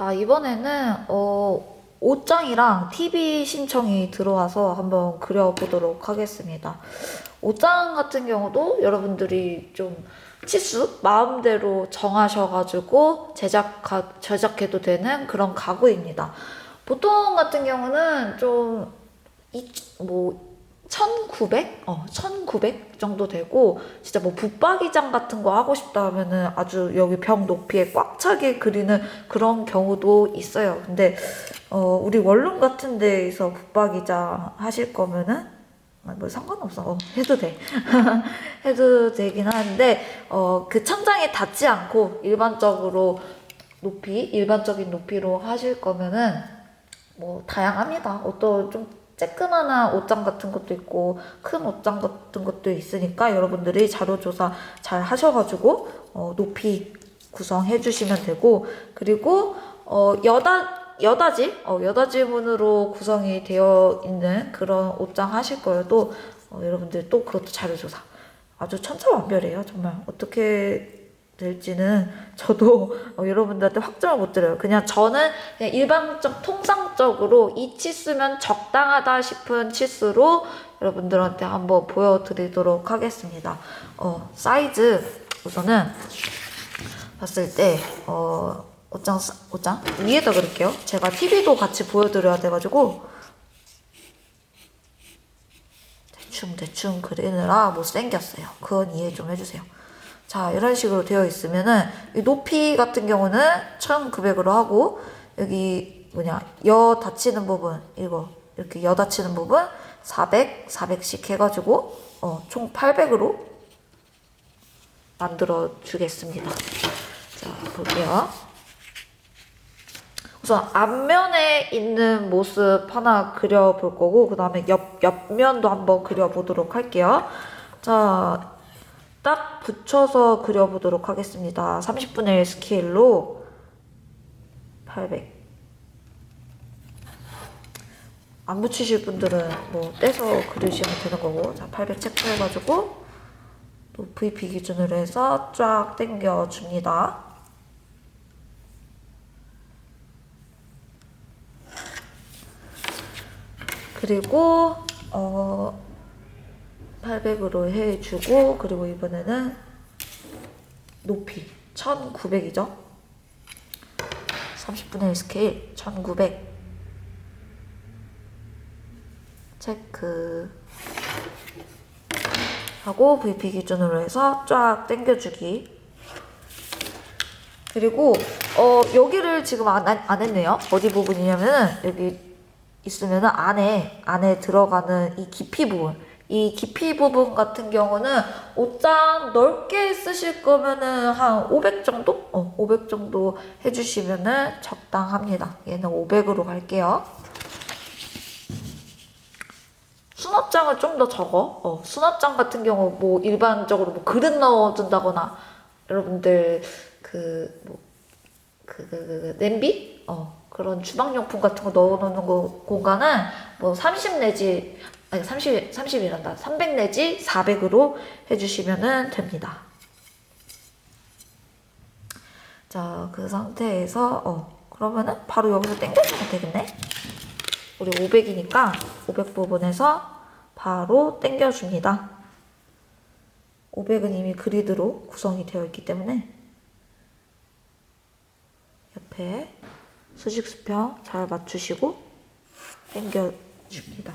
자, 이번에는, 어, 옷장이랑 TV 신청이 들어와서 한번 그려보도록 하겠습니다. 옷장 같은 경우도 여러분들이 좀 치수 마음대로 정하셔가지고 제작, 제작해도 되는 그런 가구입니다. 보통 같은 경우는 좀, 이, 뭐, 1900? 어, 1900 정도 되고, 진짜 뭐 붙박이장 같은 거 하고 싶다 하면은 아주 여기 벽 높이에 꽉 차게 그리는 그런 경우도 있어요. 근데, 어, 우리 원룸 같은 데에서 붙박이장 하실 거면은, 아, 뭐 상관없어. 어, 해도 돼. 해도 되긴 하는데, 어, 그 천장에 닿지 않고 일반적으로 높이, 일반적인 높이로 하실 거면은, 뭐, 다양합니다. 어떤 좀 쬐끄만한 옷장 같은 것도 있고, 큰 옷장 같은 것도 있으니까 여러분들이 자료조사 잘 하셔가지고, 어, 높이 구성해 주시면 되고, 그리고, 어, 여다, 여다지, 어, 여다지 문으로 구성이 되어 있는 그런 옷장 하실 거여도, 어, 여러분들 또 그것도 자료조사. 아주 천차만별이에요, 정말. 어떻게 될지는 저도 어, 여러분들한테 확정을 못 드려요. 그냥 저는 그냥 일반적, 통상적으로 이 치수면 적당하다 싶은 치수로 여러분들한테 한번 보여드리도록 하겠습니다. 어, 사이즈 우선은 봤을 때, 어, 옷장, 사- 옷장? 위에다 그릴게요. 제가 TV도 같이 보여드려야 돼가지고, 대충 대충 그리느라 못 생겼어요. 그건 이해 좀 해주세요. 자, 이런 식으로 되어 있으면은, 이 높이 같은 경우는 1900으로 하고, 여기 뭐냐, 여 닫히는 부분, 이거, 이렇게 여 닫히는 부분, 400, 400씩 해가지고, 어, 총 800으로 만들어 주겠습니다. 자, 볼게요. 우선 앞면에 있는 모습 하나 그려볼 거고, 그 다음에 옆, 옆면도 한번 그려보도록 할게요. 자, 딱 붙여서 그려보도록 하겠습니다. 30분의 1 스케일로 800. 안 붙이실 분들은 뭐 떼서 그리시면 되는 거고. 자, 800 체크해가지고 또 VP 기준으로 해서 쫙 당겨줍니다. 그리고 어 800으로 해주고 그리고 이번에는 높이 1900이죠? 30분의 1 스케일 1900 체크. 하고 VP 기준으로 해서 쫙 당겨주기. 그리고 어 여기를 지금 안, 안, 안 했네요. 어디 부분이냐면은 여기 있으면은 안에 안에 들어가는 이 깊이 부분 이 깊이 부분 같은 경우는 옷장 넓게 쓰실 거면은 한 500 정도? 어, 500 정도 해주시면은 적당합니다. 얘는 500으로 갈게요. 수납장을 좀더 적어. 어, 수납장 같은 경우 뭐 일반적으로 뭐 그릇 넣어둔다거나 여러분들 그 뭐 그, 그, 그, 그, 냄비? 어, 그런 주방용품 같은 거 넣어놓는 거, 공간은 뭐 30 내지, 아니 30, 30이란다. 300 내지 400으로 해주시면 됩니다. 자, 그 상태에서, 어, 그러면은 바로 여기서 당겨주면 되겠네? 우리 500이니까 500 부분에서 바로 당겨줍니다. 500은 이미 그리드로 구성이 되어 있기 때문에 옆에 수직 수평 잘 맞추시고 당겨줍니다.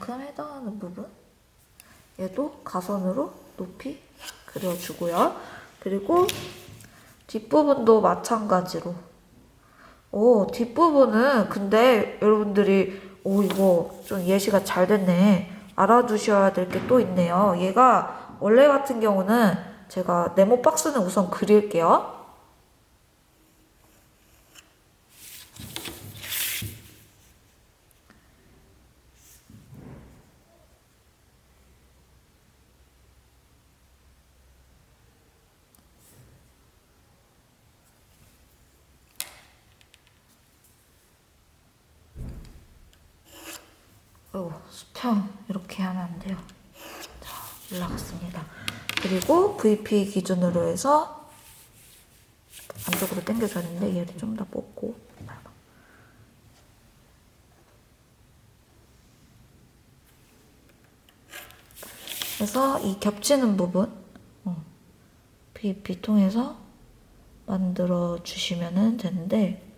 만큼 해당하는 부분 얘도 가선으로 높이 그려주고요. 그리고 뒷부분도 마찬가지로 오, 뒷부분은 근데 여러분들이 오, 이거 좀 예시가 잘 됐네. 알아두셔야 될 게 또 있네요. 얘가 원래 같은 경우는 제가 네모 박스는 우선 그릴게요. 수평 이렇게 하면 안 돼요. 자 올라갔습니다. 그리고 VP 기준으로 해서 안쪽으로 당겨줘야 되는데 얘를 좀 더 뽑고 그래서 이 겹치는 부분 어, VP 통해서 만들어 주시면 되는데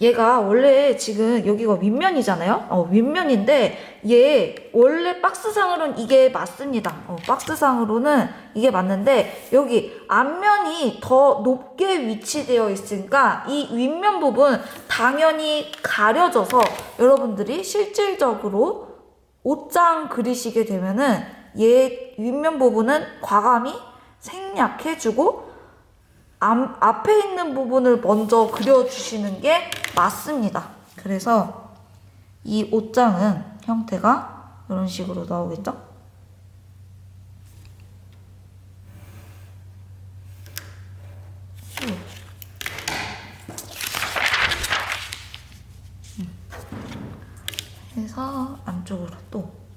얘가 원래 지금 여기가 윗면이잖아요. 어, 윗면인데 얘 원래 박스상으로는 이게 맞습니다. 어, 박스상으로는 이게 맞는데 여기 앞면이 더 높게 위치되어 있으니까 이 윗면 부분 당연히 가려져서 여러분들이 실질적으로 옷장 그리시게 되면은 얘 윗면 부분은 과감히 생략해주고 앞, 앞에 있는 부분을 먼저 그려주시는 게 맞습니다. 그래서 이 옷장은 형태가 이런 식으로 나오겠죠? 그래서 안쪽으로 또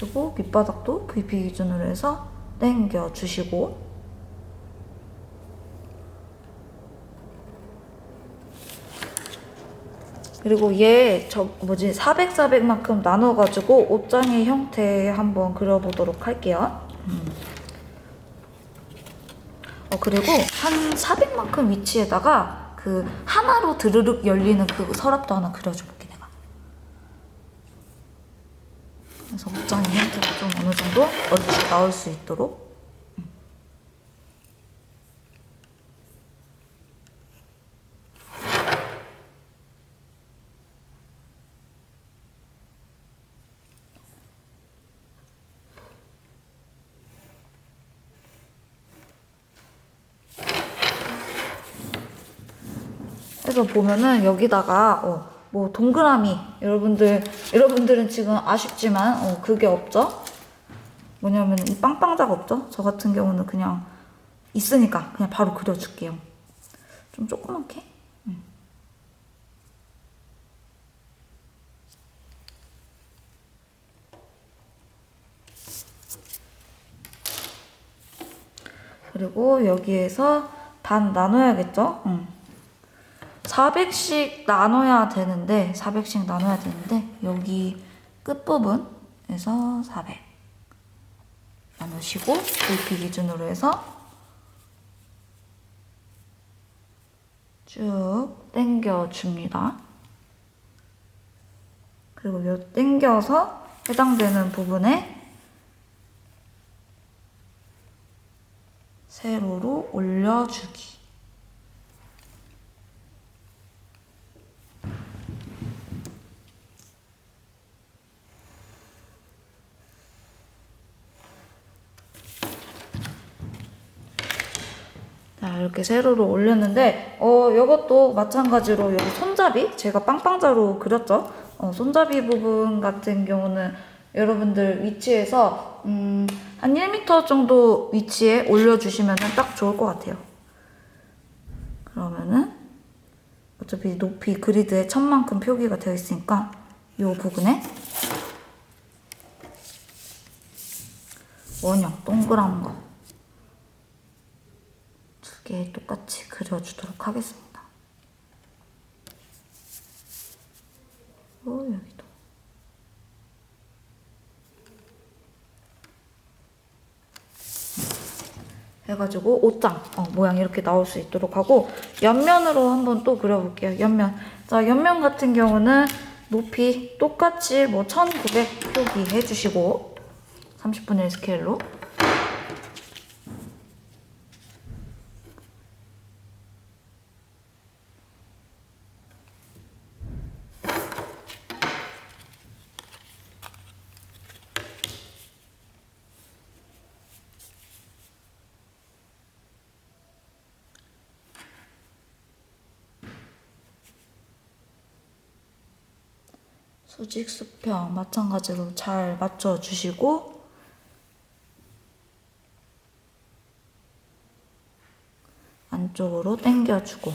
그리고 밑바닥도 VP 기준으로 해서 당겨 주시고 그리고 얘 저 뭐지 400 400만큼 나눠가지고 옷장의 형태 한번 그려보도록 할게요. 음. 어 그리고 한 400만큼 위치에다가 그 하나로 드르륵 열리는 그 서랍도 하나 그려줘볼게 내가. 그래서 옷장의 형태가 좀 어느 정도 얼추 나올 수 있도록. 해서 보면은 여기다가 어, 뭐 동그라미 여러분들 여러분들은 지금 아쉽지만 어, 그게 없죠. 뭐냐면 이 빵빵자가 없죠. 저 같은 경우는 그냥 있으니까 그냥 바로 그려줄게요. 좀 조그맣게. 음. 그리고 여기에서 반 나눠야겠죠? 응. 400씩 나눠야 되는데 400씩 나눠야 되는데 여기 끝부분에서 400 나누시고 VP 기준으로 해서 쭉 당겨 줍니다. 그리고 요 당겨서 해당되는 부분에 세로로 올려주기. 이렇게 세로로 올렸는데, 어, 이것도 마찬가지로 여기 손잡이, 제가 빵빵자로 그렸죠? 어, 손잡이 부분 같은 경우는 여러분들 위치에서, 음, 한 1m 정도 위치에 올려주시면 딱 좋을 것 같아요. 그러면은, 어차피 높이 그리드에 천만큼 표기가 되어 있으니까, 이 부분에 원형 동그란 거. 똑같이 그려주도록 하겠습니다. 오, 여기도. 해가지고 옷장 어, 모양 이렇게 나올 수 있도록 하고 옆면으로 한번 또 그려볼게요. 옆면. 자, 옆면 같은 경우는 높이 똑같이 뭐 1900 표기해 주시고 30분의 1 스케일로 수직 수평 마찬가지로 잘 맞춰주시고 안쪽으로 당겨주고.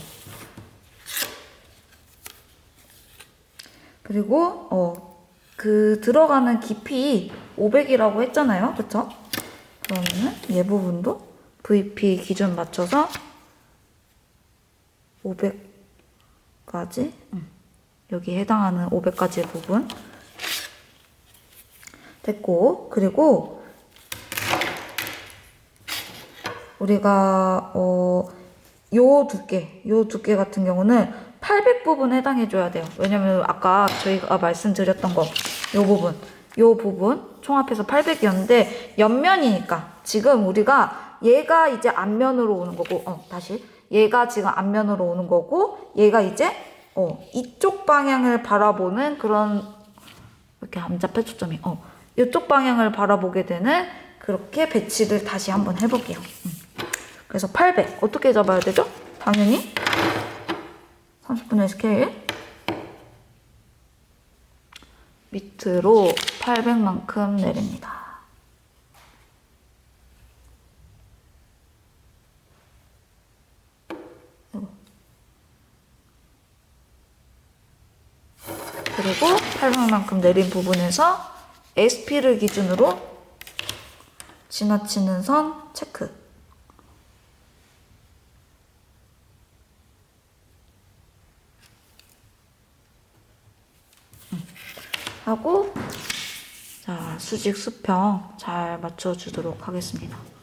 그리고 어 그 들어가는 깊이 500이라고 했잖아요. 그쵸? 그러면은 얘 부분도 VP 기준 맞춰서 500까지 여기 해당하는 500가지 부분 됐고 그리고 우리가 어, 요 두께, 요 두께 같은 경우는 800 부분 해당해 줘야 돼요. 왜냐면 아까 저희가 말씀드렸던 거, 요 부분, 요 부분 총합해서 800이었는데 옆면이니까 지금 우리가 얘가 이제 앞면으로 오는 거고, 어 다시 얘가 지금 앞면으로 오는 거고, 얘가 이제 어 이쪽 방향을 바라보는 그런 이렇게 안 잡혀 초점이 어 이쪽 방향을 바라보게 되는 그렇게 배치를 다시 한번 해볼게요. 음. 그래서 800 어떻게 잡아야 되죠? 당연히 30분의 스케일 밑으로 800만큼 내립니다. 그리고 800만큼 내린 부분에서 SP를 기준으로 지나치는 선 체크. 하고 자 수직 수평 잘 맞춰주도록 하겠습니다.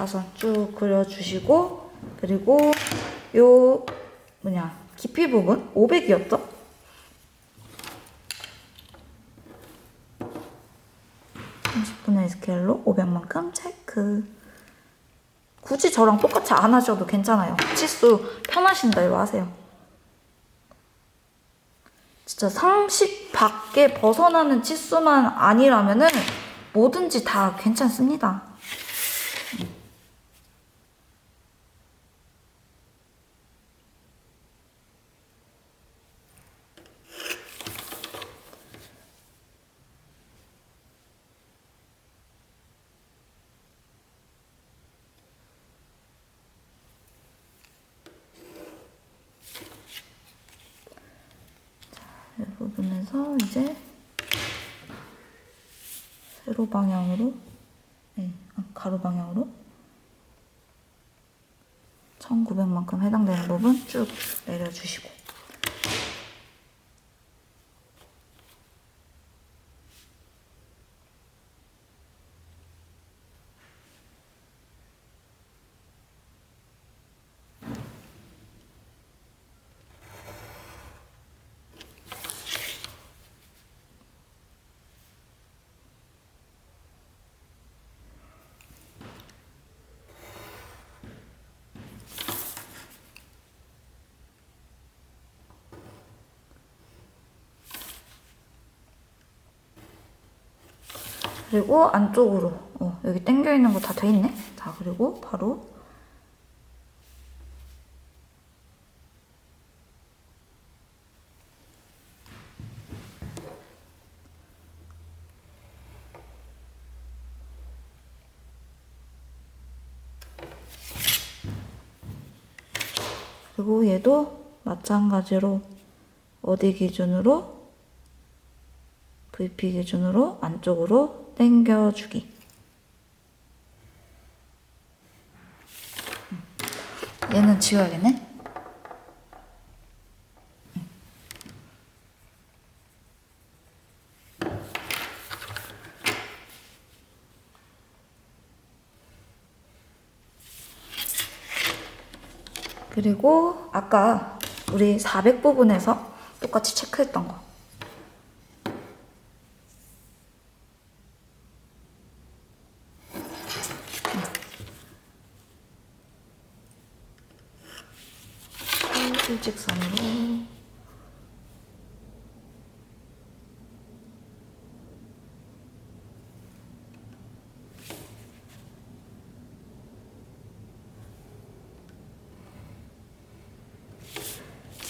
가선 쭉 그려주시고 그리고 요 뭐냐 깊이 부분 500이었죠? 30분의 스케일로 500만큼 체크. 굳이 저랑 똑같이 안 하셔도 괜찮아요. 치수 편하신 대로 하세요. 진짜 30 밖에 벗어나는 치수만 아니라면은 뭐든지 다 괜찮습니다. 이 부분에서 이제 세로 방향으로, 네, 아, 가로 방향으로 1900만큼 해당되는 부분 쭉 내려주시고 그리고 안쪽으로 어, 여기 당겨 있는 거 다 돼 있네. 자 그리고 바로 그리고 얘도 마찬가지로 어디 기준으로 VP 기준으로 안쪽으로 당겨주기. 음. 얘는 지워야겠네. 음. 그리고 아까 우리 400 부분에서 똑같이 체크했던 거. 일직선으로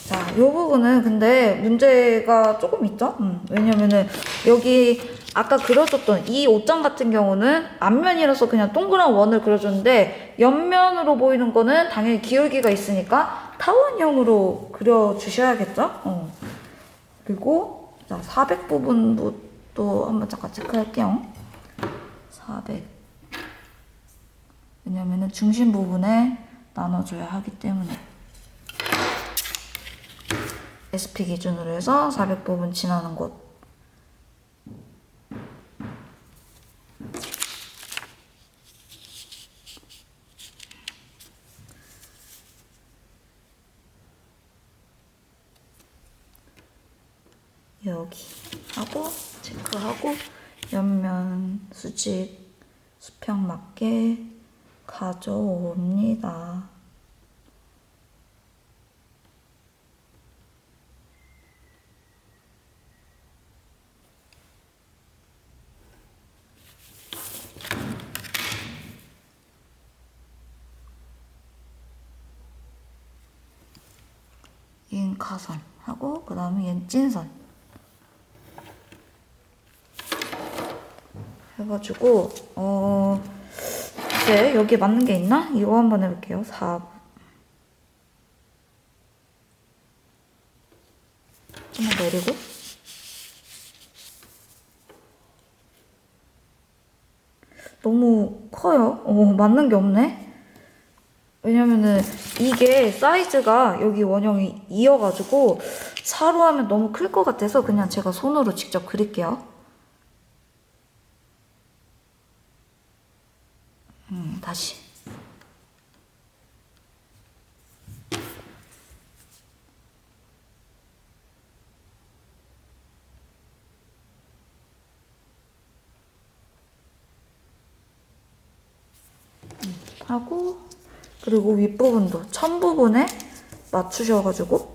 자, 요 부분은 근데 문제가 조금 있죠? 음, 왜냐면은 여기 아까 그려줬던 이 옷장 같은 경우는 앞면이라서 그냥 동그란 원을 그려줬는데 옆면으로 보이는 거는 당연히 기울기가 있으니까 타원형으로 그려주셔야겠죠? 어. 그리고 자, 400 부분도 한번 잠깐 체크할게요. 400 왜냐면은 중심 부분에 나눠줘야 하기 때문에 SP 기준으로 해서 400 부분 지나는 곳 여기 하고 체크하고 옆면 수직 수평 맞게 가져옵니다. 가선 하고 그 다음에 얘는 찐선 해가지고 어 이제 여기 맞는 게 있나? 이거 한번 해볼게요. 4 좀만 내리고. 너무 커요. 어 맞는 게 없네. 왜냐면은 이게 사이즈가 여기 원형이 2여가지고 4로 하면 너무 클 것 같아서 그냥 제가 손으로 직접 그릴게요. 음, 다시. 음, 하고 그리고 윗부분도 천 부분에 맞추셔가지고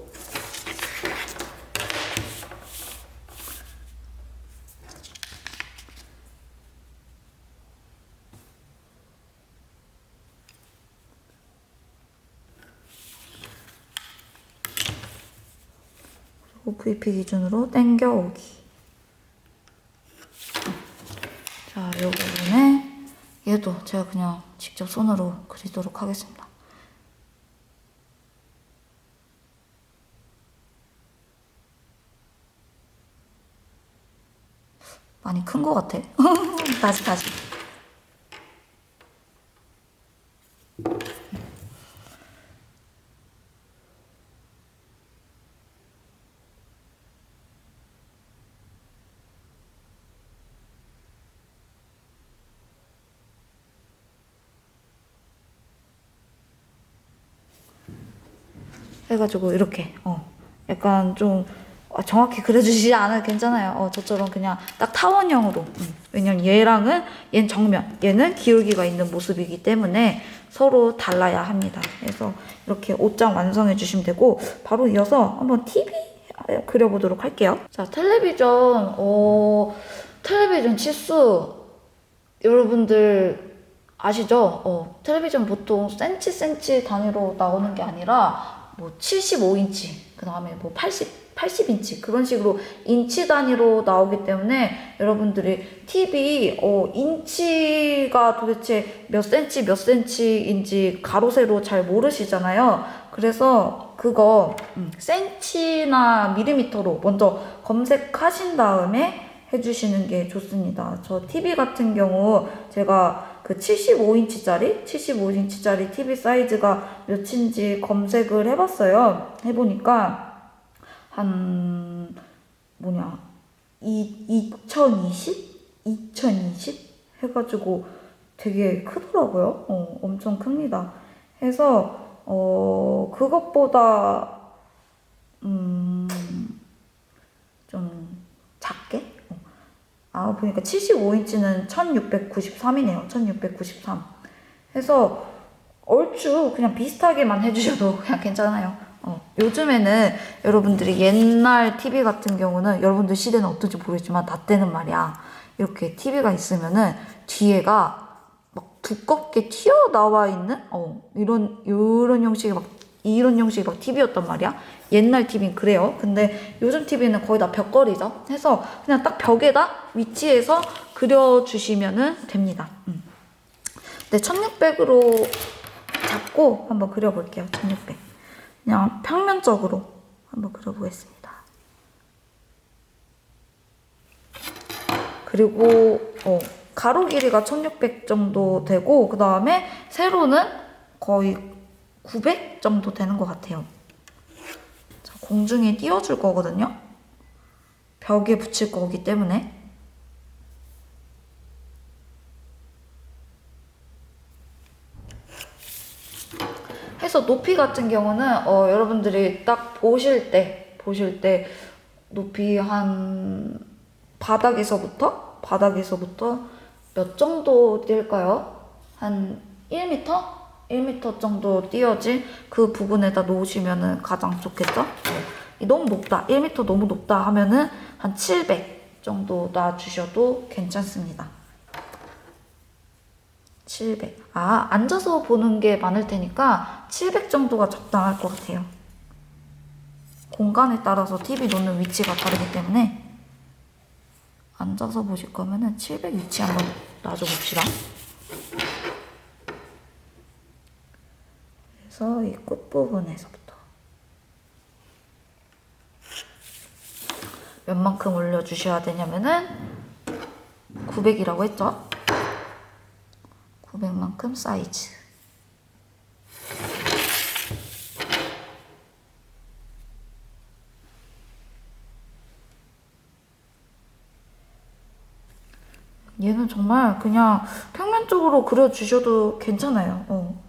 VP 기준으로 당겨오기 자, 요 부분에 얘도 제가 그냥 직접 손으로 그리도록 하겠습니다. 많이 큰 것 같아. 다시, 다시. 해가지고 이렇게 어 약간 좀 어, 정확히 그려주시지 않아도 괜찮아요. 어 저처럼 그냥 딱 타원형으로. 음. 왜냐면 얘랑은 얘는 정면, 얘는 기울기가 있는 모습이기 때문에 서로 달라야 합니다. 그래서 이렇게 옷장 완성해 주시면 되고 바로 이어서 한번 TV 그려보도록 할게요. 자 텔레비전 어 텔레비전 치수 여러분들 아시죠? 어, 텔레비전 보통 센치 센치 단위로 나오는 게 아니라 뭐 75인치, 그 다음에 뭐 80, 80인치 그런 식으로 인치 단위로 나오기 때문에 여러분들이 TV 어, 인치가 도대체 몇 센치 몇 센치인지 가로 세로 잘 모르시잖아요. 그래서 그거 음, 센치나 밀리미터로 먼저 검색하신 다음에 해주시는 게 좋습니다. 저 TV 같은 경우 제가 그 75인치짜리, 75인치짜리 TV 사이즈가 몇인지 검색을 해봤어요. 해보니까 한 뭐냐 이 2020, 2020 해가지고 되게 크더라고요. 어, 엄청 큽니다. 해서 어 그것보다 음, 음좀 작게 아, 보니까 75인치는 1693이네요. 1693. 해서 얼추 그냥 비슷하게만 해주셔도 그냥 괜찮아요. 어, 요즘에는 여러분들이 옛날 TV 같은 경우는 여러분들 시대는 어떤지 모르겠지만 나 때는 말이야. 이렇게 TV가 있으면은 뒤에가 막 두껍게 튀어나와 있는 어, 이런 이런 형식의 막 이런 형식의 막 TV였단 말이야. 옛날 TV는 그래요. 근데 요즘 TV는 거의 다 벽걸이죠. 해서 그냥 딱 벽에다 위치해서 그려주시면 됩니다. 음. 네, 1600으로 잡고 한번 그려볼게요. 1600. 그냥 평면적으로 한번 그려보겠습니다. 그리고 어, 가로 길이가 1600 정도 되고 그 다음에 세로는 거의 900 정도 되는 것 같아요. 자, 공중에 띄워줄 거거든요. 벽에 붙일 거기 때문에 해서 높이 같은 경우는 어, 여러분들이 딱 보실 때 보실 때 높이 한 바닥에서부터 바닥에서부터 몇 정도 뛸까요? 한 1m? 1m 정도 띄어진 그 부분에다 놓으시면 가장 좋겠죠? 네. 너무 높다, 1m 너무 높다 하면은 한 700 정도 놔주셔도 괜찮습니다. 700. 아, 앉아서 보는 게 많을 테니까 700 정도가 적당할 것 같아요. 공간에 따라서 TV 놓는 위치가 다르기 때문에 앉아서 보실 거면은 700 위치 한번 놔줘 봅시다. 그래서 이 끝부분에서부터 몇 만큼 올려주셔야 되냐면은 900이라고 했죠? 900만큼 사이즈. 얘는 정말 그냥 평면적으로 그려주셔도 괜찮아요. 어.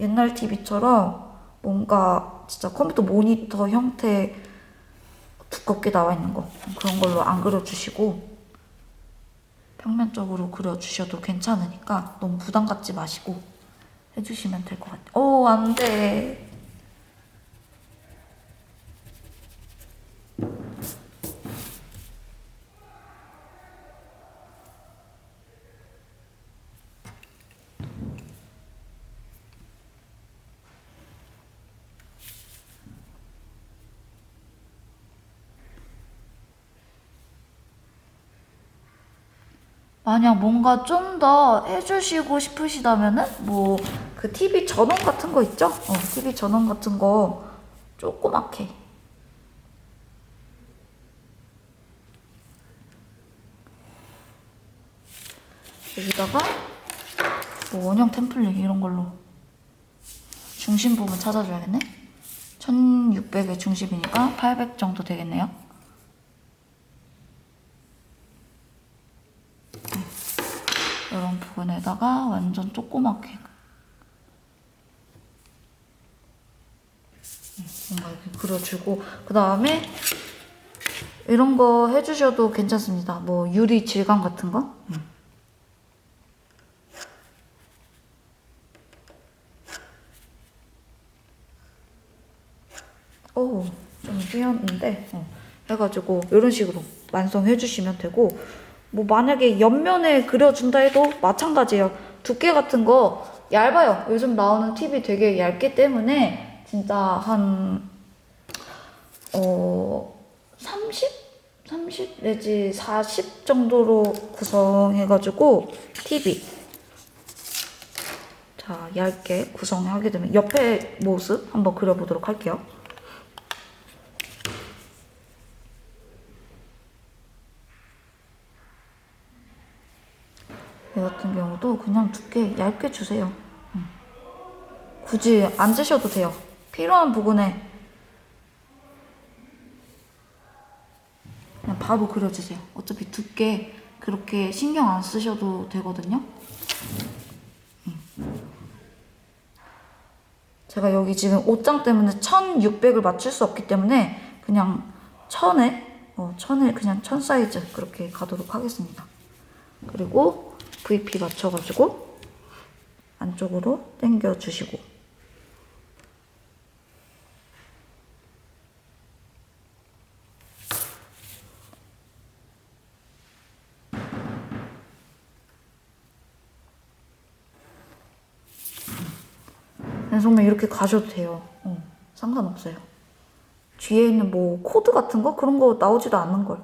옛날 TV처럼 뭔가 진짜 컴퓨터 모니터 형태 두껍게 나와 있는 거 그런 걸로 안 그려주시고 평면적으로 그려주셔도 괜찮으니까 너무 부담 갖지 마시고 해주시면 될 것 같아요. 오, 안 돼. 만약 뭔가 좀 더 해주시고 싶으시다면은 뭐 그 TV 전원 같은 거 있죠? 어, TV 전원 같은 거 조그맣게 여기다가 뭐 원형 템플릿 이런 걸로 중심 부분 찾아줘야겠네. 1600의 중심이니까 800 정도 되겠네요. 부분에다가 완전 조그맣게 음, 뭔가 이렇게 그려주고 그 다음에 이런 거 해주셔도 괜찮습니다. 뭐 유리 질감 같은 거. 음. 오, 좀 휘었는데 어, 해가지고 이런 식으로 완성해 주시면 되고 뭐 만약에 옆면에 그려준다 해도 마찬가지예요. 두께 같은 거 얇아요. 요즘 나오는 TV 되게 얇기 때문에 진짜 한 어, 30? 30 내지 40 정도로 구성해가지고 TV 자 얇게 구성하게 되면 옆에 모습 한번 그려보도록 할게요. 얘 경우도 그냥 두께 얇게 주세요. 음. 굳이 안 쓰셔도 돼요. 필요한 부분에 그냥 바로 그려주세요. 어차피 두께 그렇게 신경 안 쓰셔도 되거든요. 음. 제가 여기 지금 옷장 때문에 1600을 맞출 수 없기 때문에 그냥 천에 어, 천에 그냥 천 사이즈 그렇게 가도록 하겠습니다. 그리고 VP 맞춰가지고 안쪽으로 당겨 주시고 정말 이렇게 가셔도 돼요. 어. 상관없어요. 뒤에 있는 뭐 코드 같은 거 그런 거 나오지도 않는 걸.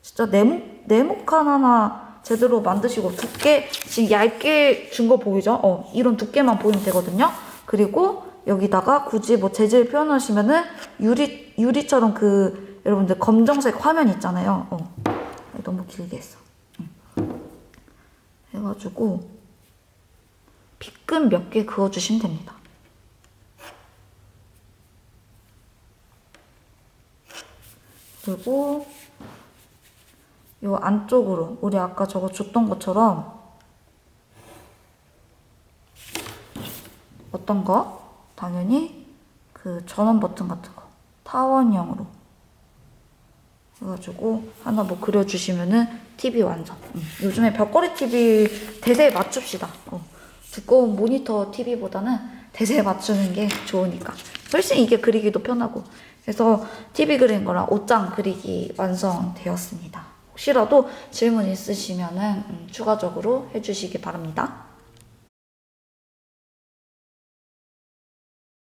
진짜 네모 네모 칸 하나 제대로 만드시고 두께 지금 얇게 준 거 보이죠? 어 이런 두께만 보이면 되거든요. 그리고 여기다가 굳이 뭐 재질 표현하시면은 유리 유리처럼 그 여러분들 검정색 화면 있잖아요. 어 너무 길게 했어. 응. 해가지고 빗금 몇 개 그어주시면 됩니다. 그리고 요 안쪽으로 우리 아까 저거 줬던 것처럼 어떤 거? 당연히 그 전원 버튼 같은 거 타원형으로 해가지고 하나 뭐 그려주시면은 TV 완성. 음, 요즘에 벽걸이 TV 대세에 맞춥시다. 어, 두꺼운 모니터 TV보다는 대세에 맞추는 게 좋으니까 훨씬 이게 그리기도 편하고 그래서 TV 그린 거랑 옷장 그리기 완성되었습니다. 혹시라도 질문 있으시면은 음, 추가적으로 해주시기 바랍니다.